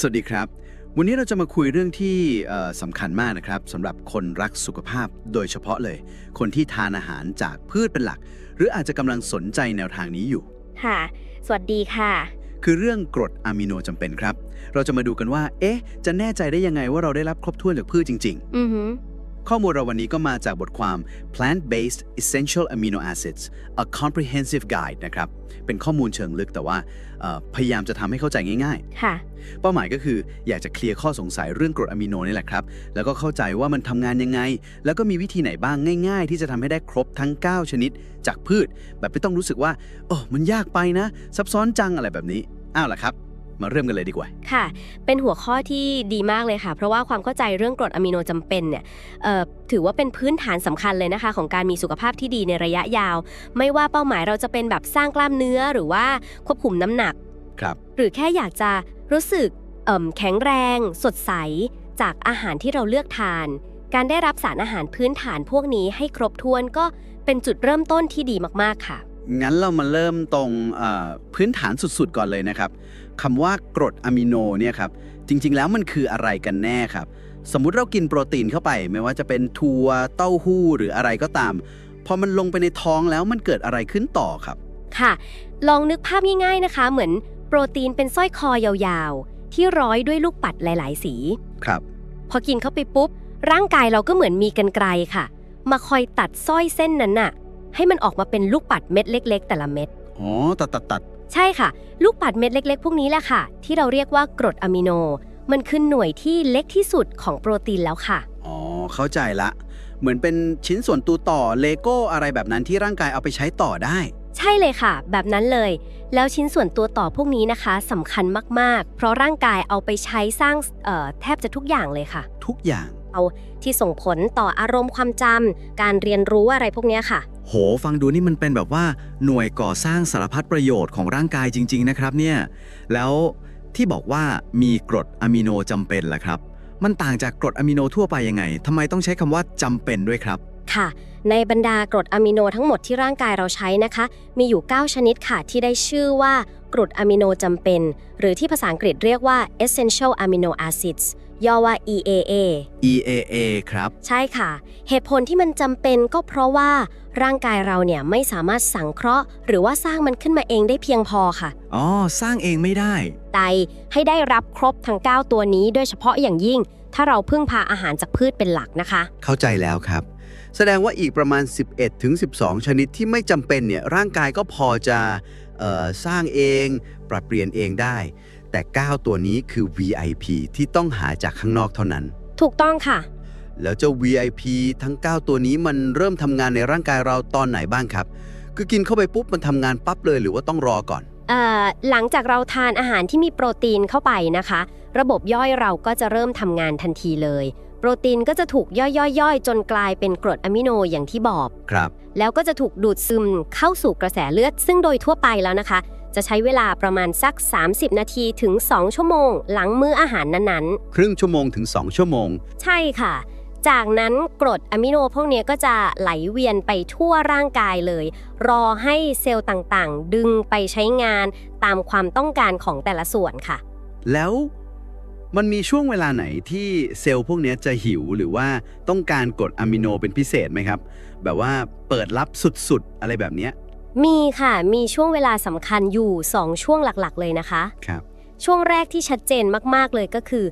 สวัสดีครับ วันนี้เราจะมาคุยเรื่องที่สำคัญมากนะครับสำหรับคนรักสุขภาพโดยเฉพาะเลย คนที่ทานอาหารจากพืชเป็นหลัก หรืออาจจะกำลังสนใจแนวทางนี้อยู่ ค่ะ สวัสดีค่ะ คือเรื่องกรดอะมิโนจำเป็นครับ เราจะมาดูกันว่า เอ๊ะ จะแน่ใจได้ยังไงว่าเราได้รับครบถ้วนจากพืชจริงอือหือ ข้อมูลเราวันนี้ก็มาจากบทความ Plant-Based Essential Amino Acids A Comprehensive Guide นะครับ เป็นข้อมูลเชิงลึกแต่ว่าเอ่อพยายามจะทำให้เข้าใจง่ายๆ ค่ะ เป้าหมายก็คืออยากจะเคลียร์ข้อสงสัยเรื่องกรดอะมิโนนี่แหละครับ แล้วก็เข้าใจว่ามันทำงานยังไง แล้วก็มีวิธีไหนบ้างง่าย ๆ ที่จะทำให้ได้ครบทั้ง 9 ชนิด จากพืช แบบไม่ต้องรู้สึกว่าโอ้มันยากไปนะ ซับซ้อนจังอะไรแบบนี้ อ้าวล่ะครับ มาเริ่มกันเลยดีกว่า ค่ะ เป็นหัวข้อที่ดีมากเลยค่ะ เพราะว่าความเข้าใจเรื่องกรดอะมิโนจำเป็นเนี่ยเอ่อถือว่าเป็นพื้นฐานสำคัญเลยนะคะ ของการมีสุขภาพที่ดีในระยะยาว ไม่ว่าเป้าหมายเราจะเป็นแบบสร้างกล้ามเนื้อหรือว่าควบคุมน้ำหนัก ครับ หรือแค่อยากจะรู้สึกเอิ่มแข็งแรง สดใส จากอาหารที่เราเลือกทาน การได้รับสารอาหารพื้นฐานพวกนี้ให้ครบถ้วนก็เป็นจุดเริ่มต้นที่ดีมากๆค่ะ งั้นเรามาเริ่มตรงเอ่อพื้นฐานสุดๆ ก่อนเลยนะครับคำว่ากรดอะมิโนเนี่ยครับจริงๆแล้วมันคืออะไรกันแน่ครับ สมมุติเรากินโปรตีนเข้าไป ไม่ว่าจะเป็นถั่วเต้าหู้หรืออะไรก็ตาม พอมันลงไปในท้องแล้วมันเกิดอะไรขึ้นต่อครับ ค่ะ ลองนึกภาพง่ายๆนะคะ เหมือนโปรตีนเป็นสร้อยคอยาวๆ ที่ร้อยด้วยลูกปัดหลาย ๆ สีครับ พอกินเข้าไปปุ๊บ ร่างกายเราก็เหมือนมีกันไกลค่ะ มาคอยตัดสร้อยเส้นนั้นน่ะ ให้มันออกมาเป็นลูกปัดเม็ดเล็ก ๆ แต่ละเม็ด อ๋อ ตัดตัดตัดใช่ค่ะ ลูกปัดเม็ดเล็ก ๆ พวกนี้แหละค่ะ ที่เราเรียกว่ากรดอะมิโน มันคือหน่วยที่เล็กที่สุดของโปรตีนแล้วค่ะ อ๋อ เข้าใจละ เหมือนเป็นชิ้นส่วนตัวต่อเลโก้อะไรแบบนั้นที่ร่างกายเอาไปใช้ต่อได้ ใช่เลยค่ะ แบบนั้นเลย แล้วชิ้นส่วนตัวต่อพวกนี้นะคะสำคัญมากๆ เพราะร่างกายเอาไปใช้สร้างเอ่อแทบจะทุกอย่างเลยค่ะ ทุกอย่างเอาที่ส่งผลต่ออารมณ์ความจำการเรียนรู้อะไรพวกเนี้ยค่ะ โห ฟังดูนี่มันเป็นแบบว่าหน่วยก่อสร้างสารพัดประโยชน์ของร่างกายจริง ๆ นะครับเนี่ย แล้วที่บอกว่ามีกรดอะมิโนจำเป็นล่ะครับ มันต่างจากกรดอะมิโนทั่วไปยังไงทำไมต้องใช้คำว่าจำเป็นด้วยครับ ค่ะ ในบรรดากรดอะมิโนทั้งหมดที่ร่างกายเราใช้นะคะ มีอยู่ 9 ชนิดค่ะที่ได้ชื่อว่ากรดอะมิโนจำเป็น หรือที่ภาษาอังกฤษเรียกว่า essential amino acids ย่อว่า EAA EAA ครับ ใช่ค่ะ เหตุผลที่มันจำเป็นก็เพราะว่าร่างกายเราเนี่ยไม่สามารถสังเคราะห์ หรือว่าสร้างมันขึ้นมาเองได้เพียงพอค่ะ อ๋อ สร้างเองไม่ได้ ไตให้ได้รับครบทั้ง 9 ตัวนี้ โดยเฉพาะอย่างยิ่ง ถ้าเราพึ่งพาอาหารจากพืชเป็นหลักนะคะ เข้าใจแล้วครับ แสดงว่าอีกประมาณ 11ถึง12 ชนิดที่ไม่จำเป็นเนี่ยร่างกายก็พอจะเอ่อสร้างเอง ปรับเปลี่ยนเองได้ แต่ 9 ตัวนี้คือ VIP ที่ต้องหาจากข้างนอกเท่านั้น ถูกต้องค่ะ แล้วเจ้า VIP ทั้ง 9 ตัวนี้มันเริ่มทำงานในร่างกายเราตอนไหนบ้างครับ คือกินเข้าไปปุ๊บมันทำงานปั๊บเลยหรือว่าต้องรอก่อน เอ่อหลังจากเราทานอาหารที่มีโปรตีนเข้าไปนะคะ ระบบย่อยเราก็จะเริ่มทำงานทันทีเลย โปรตีนก็จะถูกย่อยๆๆ จนกลายเป็นกรดอะมิโนอย่างที่บอก ครับ แล้วก็จะถูกดูดซึมเข้าสู่กระแสเลือด ซึ่งโดยทั่วไปแล้วนะคะ จะใช้เวลาประมาณสัก 30 นาทีถึง 2 ชั่วโมง หลังมื้ออาหารนั้นครึ่งชั่วโมงถึง 2 ชั่วโมง ๆ ใช่ค่ะ จากนั้นกรดอะมิโนพวกเนี้ยก็จะไหลเวียนไปทั่วร่างกายเลย รอให้เซลล์ต่างๆ ดึงไปใช้งานตามความต้องการของแต่ละส่วนค่ะ แล้วมันมีช่วงเวลาไหนที่เซลล์พวกเนี้ยจะหิวหรือว่าต้องการกรดอะมิโนเป็นพิเศษไหมครับ แบบว่าเปิดรับสุดๆ อะไรแบบเนี้ย มีค่ะ มีช่วงเวลาสำคัญอยู่ 2 ช่วงหลักๆ เลยนะคะ ครับ ช่วงแรกที่ชัดเจนมากๆเลยก็คือ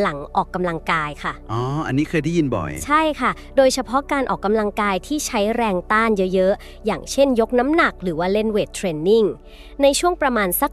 หลังออกกำลังกายค่ะ อ๋อ อันนี้เคยได้ยินบ่อย ใช่ค่ะ โดยเฉพาะการออกกำลังกายที่ใช้แรงต้านเยอะๆ อย่างเช่นยกน้ำหนักหรือว่าเล่นเวทเทรนนิ่ง ในช่วงประมาณสัก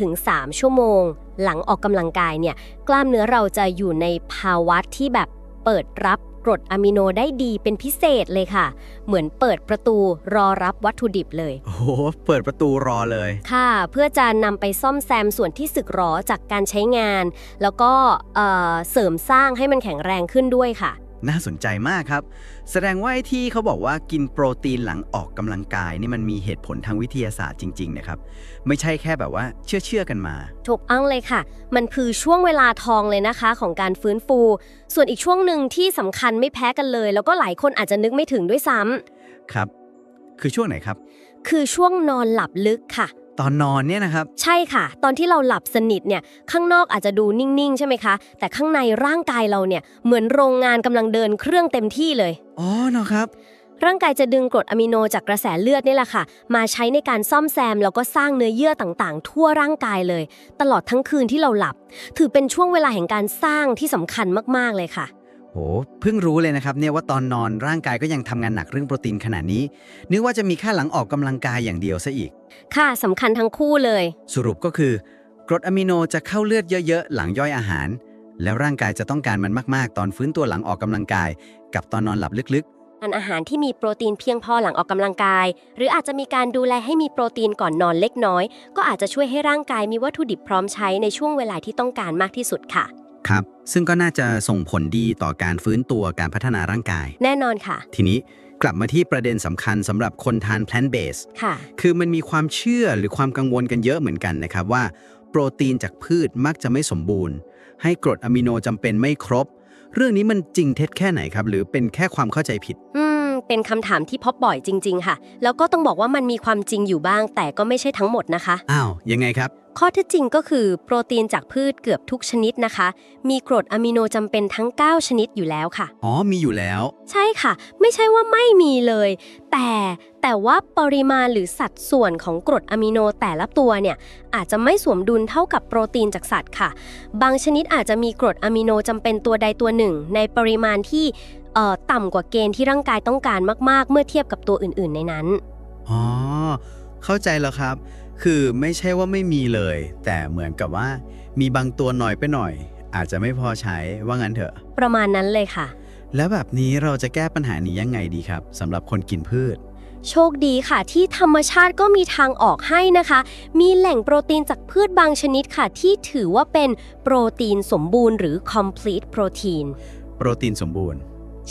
1-3 ชั่วโมง หลังออกกำลังกายเนี่ย กล้ามเนื้อเราจะอยู่ในภาวะที่แบบเปิดรับ กรดอะมิโนได้ดีเป็นพิเศษเลยค่ะ เหมือนเปิดประตูรอรับวัตถุดิบเลย โอ้โห เปิดประตูรอเลย ค่ะ เพื่อจะนำไปซ่อมแซมส่วนที่สึกหรอจากการใช้งาน แล้วก็เอ่อเสริมสร้างให้มันแข็งแรงขึ้นด้วยค่ะ น่าสนใจมากครับ แสดงว่าไอ้ที่เขาบอกว่ากินโปรตีนหลังออกกำลังกายนี่มันมีเหตุผลทางวิทยาศาสตร์จริง ๆ นะครับ ไม่ใช่แค่แบบว่าเชื่อเชื่อๆกันมา ถูกต้องเลยค่ะ มันคือช่วงเวลาทองเลยนะคะ ของการฟื้นฟู ส่วนอีกช่วงหนึ่งที่สำคัญไม่แพ้กันเลย แล้วก็หลายคนอาจจะนึกไม่ถึงด้วยซ้ำครับ คือช่วงไหนครับ คือช่วงนอนหลับลึกค่ะ ตอนนอนเนี่ยนะครับ ใช่ค่ะ ตอนที่เราหลับสนิทเนี่ยข้างนอกอาจจะดูนิ่งๆ ใช่ไหมคะ แต่ข้างในร่างกายเราเนี่ยเหมือนโรงงานกำลังเดินเครื่องเต็มที่เลยอ๋อเนาะครับร่างกายจะดึงกรดอะมิโนจากกระแสเลือดนี่แหละค่ะ มาใช้ในการซ่อมแซม แล้วก็สร้างเนื้อเยื่อต่างๆ ทั่วร่างกายเลย ตลอดทั้งคืนที่เราหลับ ถือเป็นช่วงเวลาแห่งการสร้างที่สำคัญมากๆเลยค่ะ โหเพิ่งรู้เลยนะครับเนี่ยว่าตอนนอนร่างกายก็ยังทำงานหนักเรื่องโปรตีนขนาดนี้ นึกว่าจะมีแค่หลังออกกำลังกายอย่างเดียวซะอีก ค่ะสำคัญทั้งคู่เลย สรุปก็คือกรดอะมิโนจะเข้าเลือดเยอะๆ หลังย่อยอาหาร แล้วร่างกายจะต้องการมันมากๆ ตอนฟื้นตัวหลังออกกำลังกาย กับตอนนอนหลับลึกทานอาหารที่มีโปรตีนเพียงพอหลังออกกำลังกาย หรืออาจจะมีการดูแลให้มีโปรตีนก่อนนอนเล็กน้อย ก็อาจจะช่วยให้ร่างกายมีวัตถุดิบพร้อมใช้ในช่วงเวลาที่ต้องการมากที่สุดค่ะๆ ครับ ซึ่งก็น่าจะส่งผลดีต่อการฟื้นตัวการพัฒนาร่างกาย แน่นอนค่ะ ทีนี้กลับมาที่ประเด็นสำคัญสำหรับคนทาน plant based ค่ะ คือมันมีความเชื่อหรือความกังวลกันเยอะเหมือนกันนะครับว่า โปรตีนจากพืชมักจะไม่สมบูรณ์ ให้กรดอะมิโนจำเป็นไม่ครบ เรื่องนี้มันจริงเท็จแค่ไหนครับ หรือเป็นแค่ความเข้าใจผิด อืม เป็นคำถามที่พบบ่อยจริง ๆ ค่ะ แล้วก็ต้องบอกว่ามันมีความจริงอยู่บ้าง แต่ก็ไม่ใช่ทั้งหมดนะคะ อ้าวยังไงครับ ข้อเท็จจริงก็คือโปรตีนจากพืชเกือบทุกชนิดนะคะ มีกรดอะมิโนจำเป็นทั้ง 9 ชนิดอยู่แล้วค่ะ อ๋อ มีอยู่แล้ว ใช่ค่ะ ไม่ใช่ว่าไม่มีเลย แต่แต่ว่าปริมาณหรือสัดส่วนของกรดอะมิโนแต่ละตัวเนี่ย อาจจะไม่สวมดุลเท่ากับโปรตีนจากสัตว์ค่ะ บางชนิดอาจจะมีกรดอะมิโนจำเป็นตัวใดตัวหนึ่ง ในปริมาณที่เอ่อต่ำกว่าเกณฑ์ที่ร่างกายต้องการมาก ๆ เมื่อเทียบกับตัวอื่น ๆ ในนั้น อ๋อ เข้าใจแล้วครับ คือไม่ใช่ว่าไม่มีเลย แต่เหมือนกับว่า มีบางตัวหน่อยไปหน่อย อาจจะไม่พอใช้ว่างั้นเถอะ ประมาณนั้นเลยค่ะ แล้วแบบนี้เราจะแก้ปัญหานี้ยังไงดีครับสำหรับคนกินพืช โชคดีค่ะ ที่ธรรมชาติก็มีทางออกให้นะคะ มีแหล่งโปรตีนจากพืชบางชนิดค่ะ ที่ถือว่าเป็นโปรตีนสมบูรณ์หรือ complete protein โปรตีนสมบูรณ์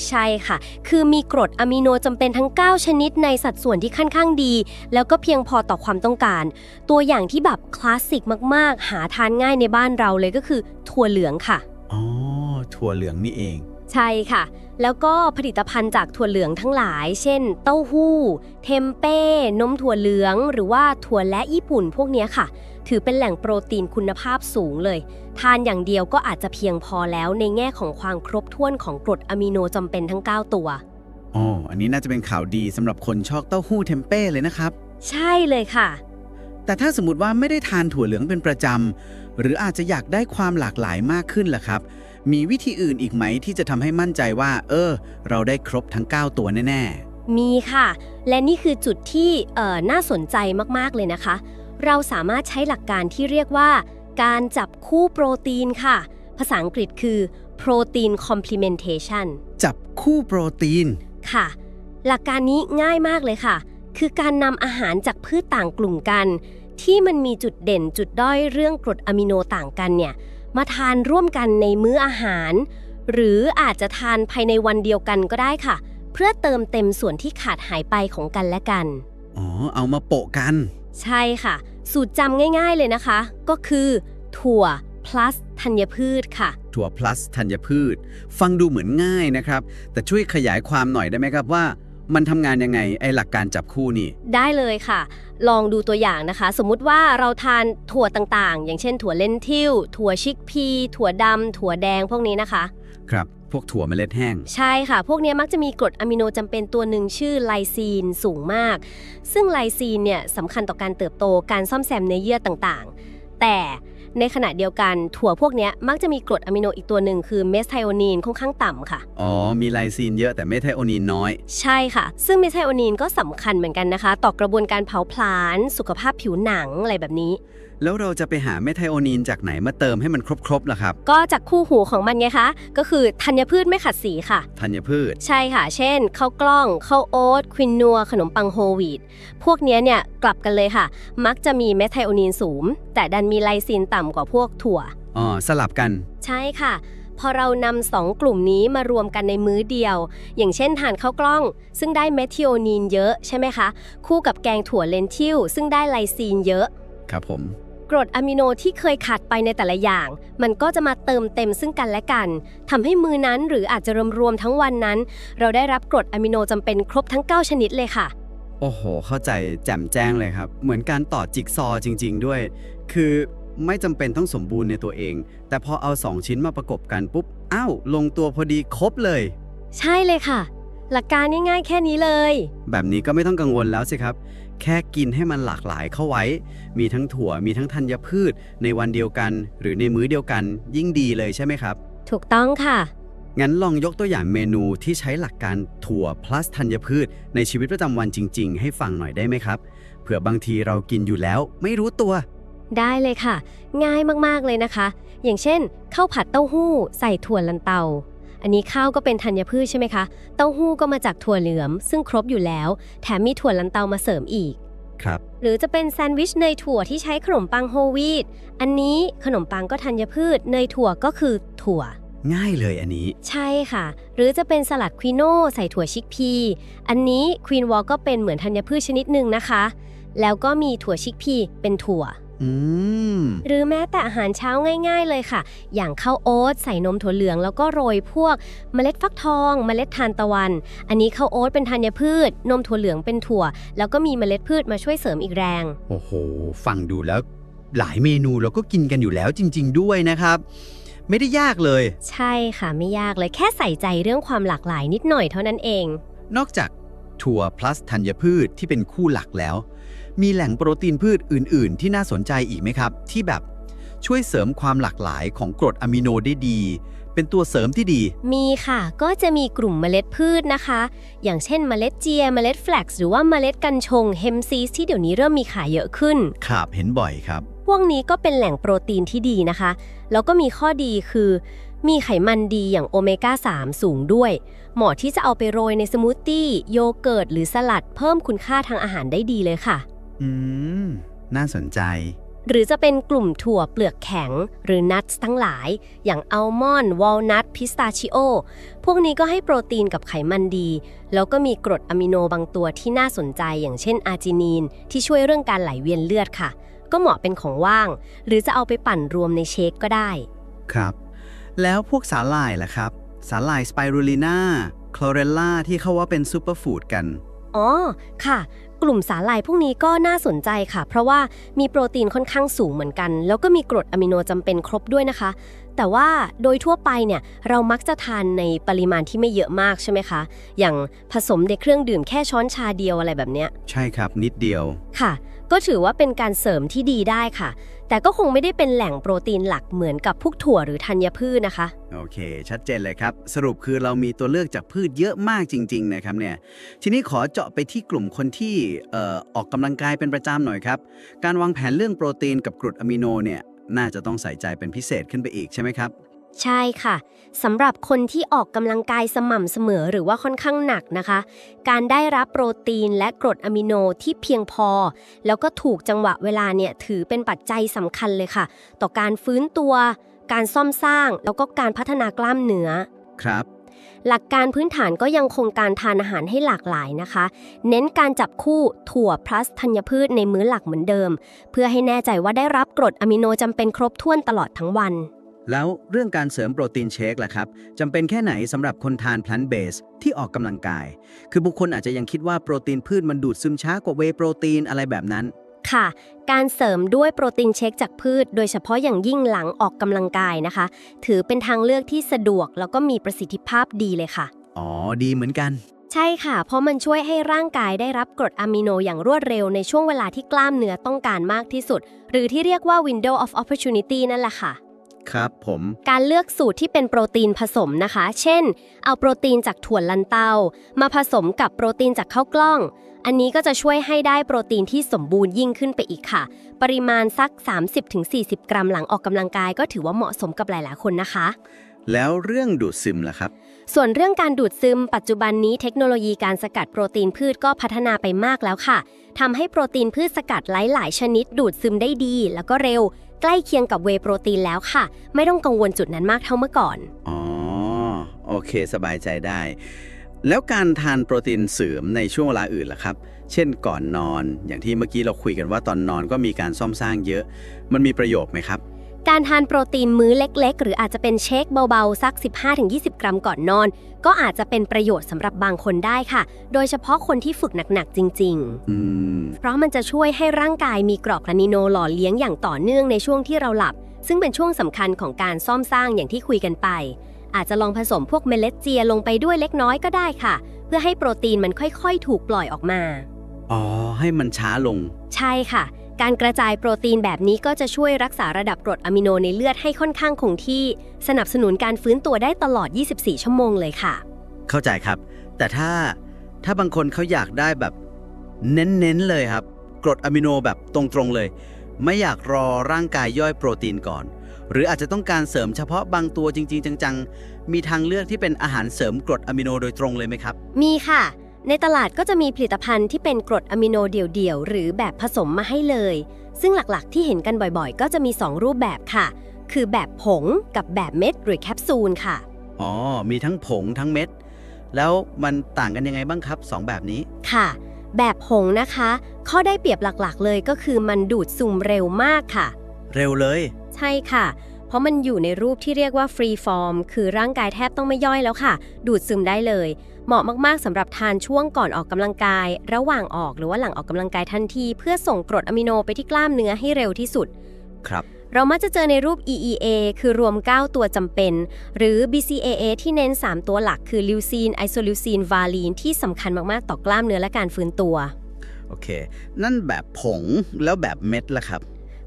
ใช่ค่ะ คือมีกรดอะมิโนจำเป็นทั้ง 9 ชนิดในสัดส่วนที่ค่อนข้างดี แล้วก็เพียงพอต่อความต้องการ ตัวอย่างที่แบบคลาสสิกมากๆ หาทานง่ายในบ้านเราเลยก็คือถั่วเหลืองค่ะ อ๋อ ถั่วเหลืองนี่เอง ใช่ค่ะ แล้วก็ผลิตภัณฑ์จากถั่วเหลืองทั้งหลาย เช่น เต้าหู้ เทมเป้ นมถั่วเหลือง หรือว่าถั่วและญี่ปุ่นพวกเนี้ยค่ะ ถือเป็นแหล่งโปรตีนคุณภาพสูงเลย ทานอย่างเดียวก็อาจจะเพียงพอแล้วในแง่ของความครบถ้วนของกรดอะมิโนจำเป็นทั้ง 9 ตัว อ๋อ อันนี้น่าจะเป็นข่าวดีสำหรับคนชอบเต้าหู้เทมเป้เลยนะครับ ใช่เลยค่ะ แต่ถ้าสมมติว่าไม่ได้ทานถั่วเหลืองเป็นประจำ หรืออาจจะอยากได้ความหลากหลายมากขึ้นล่ะครับ มีวิธีอื่นอีกไหมที่จะทำให้มั่นใจว่า เออ เราได้ครบทั้ง 9 ตัวแน่มีค่ะ และนี่คือจุดที่เอ่อน่าสนใจมาก ๆ เลยนะคะ เราสามารถใช้หลักการที่เรียกว่า การจับคู่โปรตีนค่ะ ภาษาอังกฤษคือ protein complementation ๆจับคู่โปรตีน ค่ะ หลักการนี้ง่ายมากเลยค่ะ คือการนำอาหารจากพืชต่างกลุ่มกัน ที่มันมีจุดเด่นจุดด้อยเรื่องกรดอะมิโนต่างกันเนี่ย มาทานร่วมกันในมื้ออาหาร หรืออาจจะทานภายในวันเดียวกันก็ได้ค่ะ เพื่อเติมเต็มส่วนที่ขาดหายไปของกันและกัน อ๋อ เอามาโปะกัน ใช่ค่ะ สูตรจำง่ายๆเลยนะคะ ก็คือ ถั่ว plus ธัญพืชค่ะ ถั่ว plus ธัญพืช ฟังดูเหมือนง่ายนะครับ แต่ช่วยขยายความหน่อยได้ไหมครับว่า มันทำงานยังไงไอหลักการจับคู่นี่ได้เลยค่ะ ลองดูตัวอย่างนะคะ สมมุติว่าเราทานถั่วต่างๆ อย่างเช่น ถั่วเลนทิลถั่วชิกพี ถั่วดำถั่วแดงพวกนี้นะคะ ครับ พวกถั่วเมล็ดแห้ง ใช่ค่ะ พวกนี้มักจะมีกรดอะมิโนจำเป็นตัวหนึ่งชื่อไลซีนสูงมาก ซึ่งไลซีนเนี่ยสำคัญต่อการเติบโตการซ่อมแซมเนื้อเยื่อต่างๆ แต่ในขณะเดียวกันถั่วพวกเนี้ยมักจะมีกรดอะมิโนอีกตัวหนึ่งคือเมสไทโอนีนค่อนข้างต่ำค่ะ อ๋อ มีไลซีนเยอะแต่เมทไทโอนีนน้อย ใช่ค่ะ ซึ่งเมทไทโอนีนก็สำคัญเหมือนกันนะคะ ต่อกระบวนการเผาผลาญสุขภาพผิวหนังอะไรแบบนี้ แล้วเราจะไปหาเมทไทโอนีนจากไหนมาเติมให้มันครบๆล่ะครับ ก็จากคู่หูของมันไงคะ ก็คือธัญพืชไม่ขัดสีค่ะ ธัญพืช ใช่ค่ะ เช่นข้าวกล้องข้าวโอ๊ตควินนัว ขนมปังโฮลวีตพวกเนี้ยเนี่ยกลับกันเลยค่ะ มักจะมีเมทไทโอนีนสูง แต่ดันมีไลซีนต่ำกว่าพวกถั่ว อ๋อ สลับกัน ใช่ค่ะ พอเรานำสองกลุ่มนี้มารวมกันในมื้อเดียว อย่างเช่นทานข้าวกล้อง ซึ่งได้เมทิโอนีนเยอะใช่ไหมคะ คู่กับแกงถั่วเลนทิลซึ่งได้ไลซีนเยอะ ครับผม กรดอะมิโนที่เคยขาดไปในแต่ละอย่าง มันก็จะมาเติมเต็มซึ่งกันและกันทำให้มือนั้นหรืออาจจะรวมๆทั้งวันนั้น เราได้รับกรดอะมิโนจำเป็นครบทั้ง 9 ชนิดเลยค่ะ โอ้โห เข้าใจแจ่มแจ้งเลยครับ เหมือนการต่อจิ๊กซอว์จริง ๆ ด้วย คือไม่จำเป็นต้องสมบูรณ์ในตัวเอง แต่พอเอาสองชิ้นมาประกบกันปุ๊บอ้าวลงตัวพอดีครบเลย ใช่เลยค่ะ หลักการง่ายๆแค่นี้เลย แบบนี้ก็ไม่ต้องกังวลแล้วสิครับ แค่กินให้มันหลากหลายเข้าไว้ มีทั้งถั่วมีทั้งธัญพืช ในวันเดียวกัน หรือในมื้อเดียวกัน ยิ่งดีเลยใช่ไหมครับ ถูกต้องค่ะ งั้นลองยกตัวอย่างเมนูที่ใช้หลักการถั่ว plus ธัญพืช ในชีวิตประจำวันจริง ๆ ให้ฟังหน่อยได้ไหมครับ เผื่อบางทีเรากินอยู่แล้ว ไม่รู้ตัว ได้เลยค่ะ ง่ายมากๆเลยนะคะ อย่างเช่นข้าวผัดเต้าหู้ ใส่ถั่วลันเตา อันนี้ข้าวก็เป็นธัญพืชใช่ไหมคะ เต้าหู้ก็มาจากถั่วเหลือง ซึ่งครบอยู่แล้ว แถมมีถั่วลันเตามาเสริมอีก ครับ หรือจะเป็นแซนด์วิชเนยถั่วที่ใช้ขนมปังโฮลวีต อันนี้ขนมปังก็ธัญพืช เนยถั่วก็คือถั่ว ง่ายเลยอันนี้ ใช่ค่ะ หรือจะเป็นสลัดควิโน่ใส่ถั่วชิกพี อันนี้ควีนวอลก็เป็นเหมือนธัญพืชชนิดหนึ่งนะคะ แล้วก็มีถั่วชิกพีเป็นถั่ว อืม หรือแม้แต่อาหารเช้าง่าย ๆ เลยค่ะ อย่างข้าวโอ๊ตใส่นมถั่วเหลืองแล้วก็โรยพวก เมล็ดฟักทอง เมล็ดทานตะวัน อันนี้ข้าวโอ๊ตเป็นธัญพืช นมถั่วเหลืองเป็นถั่ว แล้วก็มีเมล็ดพืชมาช่วยเสริมอีกแรง โอ้โห ฟังดูแล้วหลายเมนูเราก็กินกันอยู่แล้วจริง ๆ ด้วยนะครับ ไม่ได้ยากเลย ใช่ค่ะไม่ยากเลยแค่ใส่ใจเรื่องความหลากหลายนิดหน่อยเท่านั้นเอง นอกจากถั่ว plus ธัญพืชที่เป็นคู่หลักแล้ว มีแหล่งโปรตีนพืชอื่น ๆ ที่น่าสนใจอีกไหมครับ ที่แบบช่วยเสริมความหลากหลายของกรดอะมิโนได้ดี เป็นตัวเสริมที่ดี มีค่ะ ก็จะมีกลุ่มเมล็ดพืชนะคะ อย่างเช่นเมล็ดเจีย เมล็ดแฟลกซ์หรือว่าเมล็ดกัญชงเฮมซีสที่เดี๋ยวนี้เริ่มมีขายเยอะขึ้น ครับเห็นบ่อยครับ พวกนี้ก็เป็นแหล่งโปรตีนที่ดีนะคะ แล้วก็มีข้อดีคือ มีไขมันดีอย่างโอเมก้า 3 สูงด้วย เหมาะที่จะเอาไปโรยในสมูทตี้โยเกิร์ตหรือสลัดเพิ่มคุณค่าทางอาหารได้ดีเลยค่ะ อืม น่าสนใจ หรือจะเป็นกลุ่มถั่วเปลือกแข็ง หรือนัททั้งหลาย อย่างอัลมอนด์วอลนัทพิสตาชิโอ พวกนี้ก็ให้โปรตีนกับไขมันดี แล้วก็มีกรดอะมิโนบางตัวที่น่าสนใจอย่างเช่นอาร์จินีน ที่ช่วยเรื่องการไหลเวียนเลือดค่ะ ก็เหมาะเป็นของว่าง หรือจะเอาไปปั่นรวมในเชคก็ได้ ครับ แล้วพวกสาหร่ายล่ะครับ สาหร่ายสไปรูลิน่าคลอเรลล่าที่เขาว่าเป็นซูเปอร์ฟู้ดกัน อ๋อ ค่ะ กลุ่มสาหร่ายพวกนี้ก็น่าสนใจค่ะ เพราะว่ามีโปรตีนค่อนข้างสูงเหมือนกัน แล้วก็มีกรดอะมิโนจำเป็นครบด้วยนะคะ แต่ว่าโดยทั่วไปเนี่ยเรามักจะทานในปริมาณที่ไม่เยอะมากใช่ไหมคะ อย่างผสมในเครื่องดื่มแค่ช้อนชาเดียวอะไรแบบเนี้ยใช่ครับนิดเดียว ค่ะ ก็ถือว่าเป็นการเสริมที่ดีได้ค่ะ แต่ก็คงไม่ได้เป็นแหล่งโปรตีนหลักเหมือนกับพวกถั่วหรือธัญพืชนะคะ โอเค ชัดเจนเลยครับ สรุปคือเรามีตัวเลือกจากพืชเยอะมากจริง ๆ นะครับเนี่ย ทีนี้ขอเจาะไปที่กลุ่มคนที่เอ่อออกกำลังกายเป็นประจำหน่อยครับ การวางแผนเรื่องโปรตีนกับกรดอะมิโนเนี่ย น่าจะต้องใส่ใจเป็นพิเศษขึ้นไปอีกใช่ไหมครับ ใช่ค่ะสำหรับคนที่ออกกำลังกายสม่ำเสมอหรือว่าค่อนข้างหนักนะคะ การได้รับโปรตีนและกรดอะมิโนที่เพียงพอ แล้วก็ถูกจังหวะเวลาเนี่ยถือเป็นปัจจัยสำคัญเลยค่ะ ต่อการฟื้นตัว การซ่อมสร้าง แล้วก็การพัฒนากล้ามเนื้อครับ หลักการพื้นฐานก็ยังคงการทานอาหารให้หลากหลายนะคะ เน้นการจับคู่ถั่ว plus ธัญพืชในมื้อหลักเหมือนเดิม เพื่อให้แน่ใจว่าได้รับกรดอะมิโนจำเป็นครบถ้วนตลอดทั้งวัน แล้วเรื่องการเสริมโปรตีนเชคล่ะครับจำเป็นแค่ไหนสำหรับคนทาน plant base ที่ออกกำลังกาย คือบุคคลอาจจะยังคิดว่าโปรตีนพืชมันดูดซึมช้ากว่าเวโปรตีนอะไรแบบนั้น ค่ะ การเสริมด้วยโปรตีนเชคจากพืช โดยเฉพาะอย่างยิ่งหลังออกกำลังกายนะคะ ถือเป็นทางเลือกที่สะดวกแล้วก็มีประสิทธิภาพดีเลยค่ะ อ๋อ ดีเหมือนกัน ใช่ค่ะ เพราะมันช่วยให้ร่างกายได้รับกรดอะมิโนอย่างรวดเร็วในช่วงเวลาที่กล้ามเนื้อต้องการมากที่สุด หรือที่เรียกว่า window of opportunity นั่นแหละค่ะครับผมการเลือกสูตรที่เป็นโปรตีนผสมนะคะ เช่น เอาโปรตีนจากถั่วลันเตา มาผสมกับโปรตีนจากข้าวกล้อง อันนี้ก็จะช่วยให้ได้โปรตีนที่สมบูรณ์ยิ่งขึ้นไปอีกค่ะ ปริมาณสัก 30-40 กรัมหลังออกกำลังกายก็ถือว่าเหมาะสมกับหลาย ๆ คนนะคะ แล้วเรื่องดูดซึมล่ะครับ ส่วนเรื่องการดูดซึม ปัจจุบันนี้เทคโนโลยีการสกัดโปรตีนพืชก็พัฒนาไปมากแล้วค่ะทำให้โปรตีนพืชสกัดหลาย ๆ ชนิด ดูดซึมได้ดี แล้วก็เร็ว ใกล้เคียงกับเวย์โปรตีนแล้วค่ะ ไม่ต้องกังวลจุดนั้นมากเท่าเมื่อก่อนอ๋อโอเค สบายใจได้ แล้วการทานโปรตีนเสริมในช่วงเวลาอื่นล่ะครับ เช่นก่อนนอน อย่างที่เมื่อกี้เราคุยกันว่าตอนนอนก็มีการซ่อมสร้างเยอะ มันมีประโยชน์ไหมครับ การทานโปรตีนมื้อเล็ก ๆ หรืออาจจะเป็นเชคเบาๆ สัก 15-20 กรัมก่อนนอน ก็อาจจะเป็นประโยชน์สำหรับบางคนได้ค่ะ โดยเฉพาะคนที่ฝึกหนัก ๆ จริงๆอืมเพราะมันจะช่วยให้ร่างกายมีกรอกอะมิโนหล่อเลี้ยงอย่างต่อเนื่องในช่วงที่เราหลับ ซึ่งเป็นช่วงสำคัญของการซ่อมสร้างอย่างที่คุยกันไป อาจจะลองผสมพวกเมล็ดเจียลงไปด้วยเล็กน้อยก็ได้ค่ะ เพื่อให้โปรตีนมันค่อยๆ ถูกปล่อยออกมา อ๋อ ให้มันช้าลง ใช่ค่ะ การกระจายโปรตีนแบบนี้ก็จะช่วยรักษาระดับกรดอะมิโนในเลือดให้ค่อนข้างคงที่ สนับสนุนการฟื้นตัวได้ตลอด 24 ชั่วโมงเลยค่ะ เข้าใจครับ แต่ถ้าถ้าบางคนเขาอยากได้แบบ เน้นๆเลยครับ กรดอะมิโนแบบตรงๆเลย ไม่อยากรอร่างกายย่อยโปรตีนก่อน หรืออาจจะต้องการเสริมเฉพาะบางตัวจริง ๆ จัง ๆ มีทางเลือกที่เป็นอาหารเสริมกรดอะมิโนโดยตรงเลยไหมครับ มีค่ะ ในตลาดก็จะมีผลิตภัณฑ์ที่เป็นกรดอะมิโนเดี่ยวๆ หรือแบบผสมมาให้เลย ซึ่งหลักๆ ที่เห็นกันบ่อยๆ ก็จะมี 2 รูปแบบค่ะ คือแบบผงกับแบบเม็ดหรือแคปซูลค่ะ อ๋อ มีทั้งผงทั้งเม็ด แล้วมันต่างกันยังไงบ้างครับสองแบบนี้ ค่ะ แบบผงนะคะ ข้อได้เปรียบหลักๆ เลยก็คือมันดูดซึมเร็วมากค่ะ เร็วเลย ใช่ค่ะ เพราะมันอยู่ในรูปที่เรียกว่าฟรีฟอร์มคือร่างกายแทบต้องไม่ย่อยแล้วค่ะ ดูดซึมได้เลย เหมาะมากๆสำหรับทานช่วงก่อนออกกำลังกาย ระหว่างออกหรือว่าหลังออกกำลังกายทันที เพื่อส่งกรดอะมิโนไปที่กล้ามเนื้อให้เร็วที่สุด ครับ เรามักจะเจอในรูป EEA คือรวม 9 ตัวจำเป็น หรือ BCAA ที่เน้น 3 ตัวหลักคือลิวซีนไอโซลิวซีนวาลีนที่สำคัญมากๆ ต่อกล้ามเนื้อและการฟื้นตัว โอเค นั่นแบบผงแล้วแบบเม็ดล่ะครับ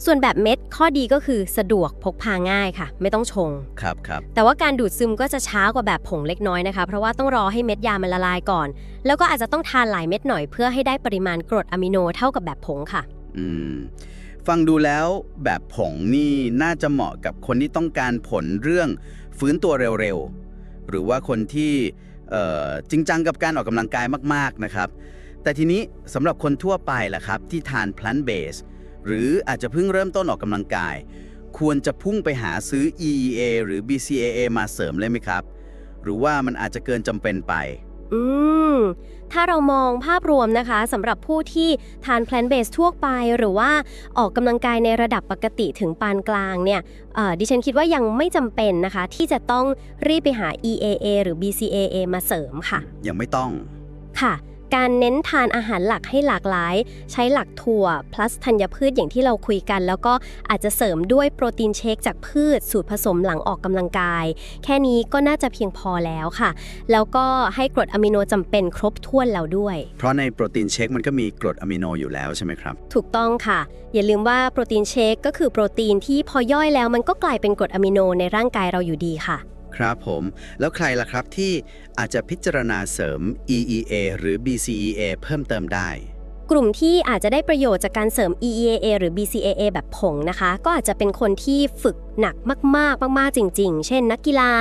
ส่วนแบบเม็ดข้อดีก็คือสะดวกพกพาง่ายค่ะ ไม่ต้องชง ครับครับ แต่ว่าการดูดซึมก็จะช้ากว่าแบบผงเล็กน้อยนะคะ เพราะว่าต้องรอให้เม็ดยามันละลายก่อน แล้วก็อาจจะต้องทานหลายเม็ดหน่อยเพื่อให้ได้ปริมาณกรดอะมิโนเท่ากับแบบผงค่ะ อืม ฟังดูแล้วแบบผงนี่น่าจะเหมาะกับคนที่ต้องการผลเรื่องฟื้นตัวเร็วๆ หรือว่าคนที่เอ่อจริงจังกับการออกกำลังกายมาก ๆ นะครับ แต่ทีนี้สำหรับคนทั่วไปล่ะครับ ที่ทาน plant base หรืออาจจะเพิ่งเริ่มต้นออกกำลังกาย ควรจะพุ่งไปหาซื้อ EEA หรือ BCAA มาเสริมเลยไหมครับ หรือว่ามันอาจจะเกินจำเป็นไป อืม ถ้าเรามองภาพรวมนะคะสำหรับผู้ที่ทาน plant based ทั่วไป หรือว่าออกกำลังกายในระดับปกติถึงปานกลางเนี่ยเอ่อดิฉันคิดว่ายังไม่จำเป็นนะคะ ที่จะต้องรีบไปหา EAA หรือ BCAA มาเสริมค่ะ ยังไม่ต้อง ค่ะ การเน้นทานอาหารหลักให้หลากหลาย ใช้หลักถั่ว plus ธัญพืชอย่างที่เราคุยกัน แล้วก็อาจจะเสริมด้วยโปรตีนเชคจากพืช สูตรผสมหลังออกกำลังกาย แค่นี้ก็น่าจะเพียงพอแล้วค่ะ แล้วก็ให้กรดอะมิโนจำเป็นครบถ้วนแล้วด้วย เพราะในโปรตีนเชคมันก็มีกรดอะมิโนอยู่แล้วใช่ไหมครับ ถูกต้องค่ะ อย่าลืมว่าโปรตีนเชคก็คือโปรตีนที่พอย่อยแล้วมันก็กลายเป็นกรดอะมิโนในร่างกายเราอยู่ดีค่ะ ครับผม แล้วใครล่ะครับที่อาจจะพิจารณาเสริม EEA หรือ BCEA เพิ่มเติมได้ กลุ่มที่อาจจะได้ประโยชน์จากการเสริม EEA หรือ BCAA แบบผงนะคะ ก็อาจจะเป็นคนที่ฝึกหนักมากๆ มาก ๆ จริง ๆ เช่น นักกีฬา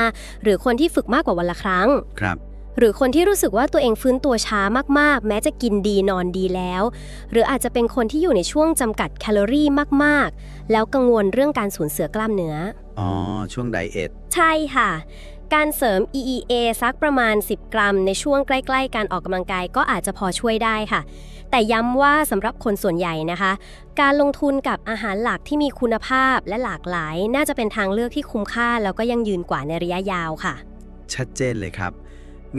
หรือคนที่ฝึกมากกว่าวันละครั้ง ครับ หรือคนที่รู้สึกว่าตัวเองฟื้นตัวช้ามากๆ แม้จะกินดีนอนดีแล้ว หรืออาจจะเป็นคนที่อยู่ในช่วงจำกัดแคลอรี่มากๆ แล้วกังวลเรื่องการสูญเสียกล้ามเนื้อ อ๋อ ช่วงไดเอท ใช่ค่ะ การเสริม EEA สักประมาณ 10 กรัม ในช่วงใกล้ๆ การออกกำลังกายก็อาจจะพอช่วยได้ค่ะ แต่ย้ำว่าสำหรับคนส่วนใหญ่นะคะ การลงทุนกับอาหารหลักที่มีคุณภาพและหลากหลาย น่าจะเป็นทางเลือกที่คุ้มค่าแล้วก็ยังยืนกว่าในระยะยาวค่ะ ชัดเจนเลยครับ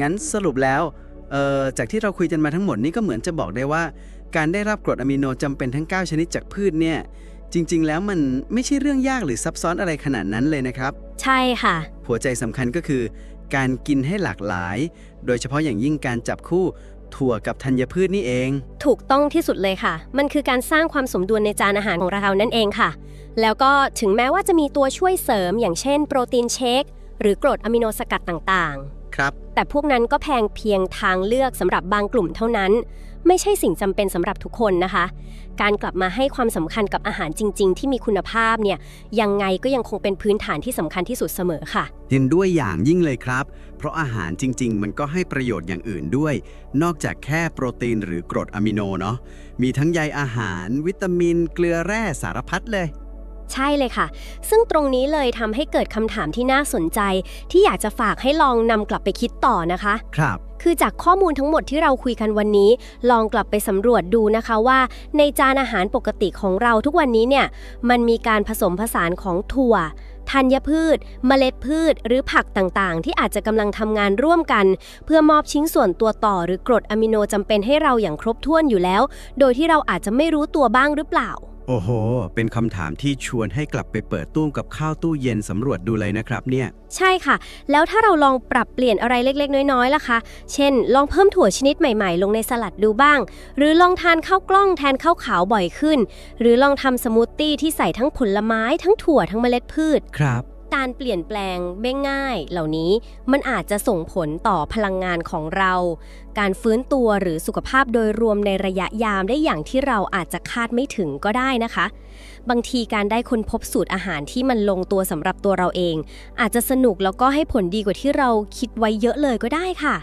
งั้นสรุปแล้วเอ่อจากที่เราคุยกันมาทั้งหมดนี่ก็เหมือนจะบอกได้ว่า การได้รับกรดอะมิโนจำเป็นทั้ง 9 ชนิดจากพืชเนี่ย จริง ๆ แล้วมันไม่ใช่เรื่องยากหรือซับซ้อนอะไรขนาดนั้นเลยนะครับ ใช่ค่ะ หัวใจสำคัญก็คือ การกินให้หลากหลาย โดยเฉพาะอย่างยิ่งการจับคู่ถั่วกับธัญพืชนี่เอง ถูกต้องที่สุดเลยค่ะ มันคือการสร้างความสมดุลในจานอาหารของเรานั่นเองค่ะ แล้วก็ถึงแม้ว่าจะมีตัวช่วยเสริม อย่างเช่น โปรตีนเชคหรือกรดอะมิโนสกัดต่างๆ ครับ แต่พวกนั้นก็แพงเพียงทางเลือกสำหรับบางกลุ่มเท่านั้น ไม่ใช่สิ่งจำเป็นสำหรับทุกคนนะคะ การกลับมาให้ความสำคัญกับอาหารจริง ๆ ที่มีคุณภาพเนี่ยยังไงก็ยังคงเป็นพื้นฐานที่สำคัญที่สุดเสมอค่ะเห็นด้วยอย่างยิ่งเลยครับ เพราะอาหารจริง ๆ มันก็ให้ประโยชน์อย่างอื่นด้วย นอกจากแค่โปรตีนหรือกรดอะมิโนเนาะมีทั้งใยอาหาร วิตามิน เกลือแร่สารพัดเลย ใช่เลยค่ะ ซึ่งตรงนี้เลยทำให้เกิดคำถามที่น่าสนใจ ที่อยากจะฝากให้ลองนำกลับไปคิดต่อนะคะ ครับ คือจากข้อมูลทั้งหมดที่เราคุยกันวันนี้ ลองกลับไปสำรวจดูนะคะว่า ในจานอาหารปกติของเราทุกวันนี้เนี่ย มันมีการผสมผสานของถั่วธัญพืช เมล็ดพืช หรือผักต่างๆ ที่อาจจะกำลังทำงานร่วมกัน เพื่อมอบชิ้นส่วนตัวต่อ หรือกรดอะมิโนจำเป็นให้เราอย่างครบถ้วนอยู่แล้ว โดยที่เราอาจจะไม่รู้ตัวบ้างหรือเปล่า โอ้โห เป็นคำถามที่ชวนให้กลับไปเปิดตู้กับข้าวตู้เย็นสำรวจดูเลยนะครับเนี่ย ใช่ค่ะ แล้วถ้าเราลองปรับเปลี่ยนอะไรเล็กๆ น้อยๆล่ะคะ เช่น ลองเพิ่มถั่วชนิดใหม่ๆ ลงในสลัดดูบ้าง หรือลองทานข้าวกล้องแทนข้าวขาวบ่อยขึ้น หรือลองทำสมูทตี้ที่ใส่ทั้งผลไม้ทั้งถั่วทั้งเมล็ดพืช ครับ การเปลี่ยนแปลงไม่ง่ายเหล่านี้มันอาจจะส่งผลต่อพลังงานของเรา การฟื้นตัวหรือสุขภาพโดยรวมในระยะยามได้อย่างที่เราอาจจะคาดไม่ถึงก็ได้นะคะ บางทีการได้ค้นพบสูตรอาหารที่มันลงตัวสำหรับตัวเราเอง อาจจะสนุกแล้วก็ให้ผลดีกว่าที่เราคิดไว้เยอะเลยก็ได้ค่ะ